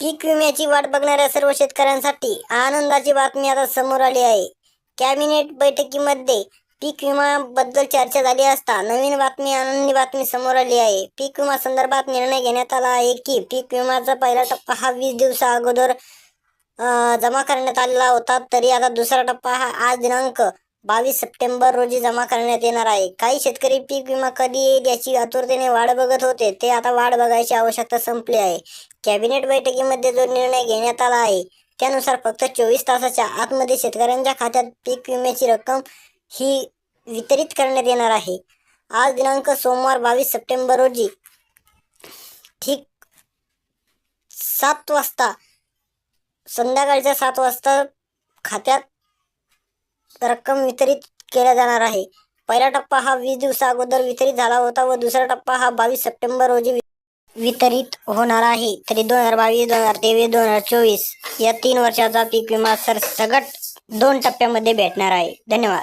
पीक विम्याची वाट बघणाऱ्या सर्व शेतकऱ्यांसाठी आनंदाची बातमी आता समोर आली आहे. कॅबिनेट बैठकीमध्ये पीक विमाबद्दल चर्चा झाली असता नवीन बातमी आनंदी बातमी समोर आली आहे. पीक विमा संदर्भात निर्णय घेण्यात आला आहे की पीक विम्याचा पहिला टप्पा हा वीस दिवसा अगोदर जमा करण्यात आलेला होता. तरी आता दुसरा टप्पा हा आज दिनांक बावीस सप्टेंबर रोजी जमा करण्यात येणार आहे. काही शेतकरी पीक विमा कधी येईल याची आतुरतेने वाट बघत होते ते आता वाट बघायची आवश्यकता संपली आहे. कॅबिनेट बैठकीमध्ये जो निर्णय घेण्यात आला आहे त्यानुसार फक्त चोवीस तासाच्या आतमध्ये शेतकऱ्यांच्या खात्यात पीक विम्याची रक्कम ही वितरित करण्यात येणार आहे. आज दिनांक सोमवार बावीस सप्टेंबर रोजी ठीक सात वाजता संध्याकाळच्या सात वाजता खात्यात रक्कम वितरित केल्या जाणार आहे. पहिला टप्पा हा वीस दिवसा अगोदर वितरित झाला होता व दुसरा टप्पा हा बावीस सप्टेंबर रोजी वितरित होणार आहे. तरी दोन हजार बावीस दोन हजार तेवीस दोन हजार चोवीस या तीन वर्षाचा पीक विमा सरसगट दोन टप्प्यामध्ये भेटणार आहे. धन्यवाद.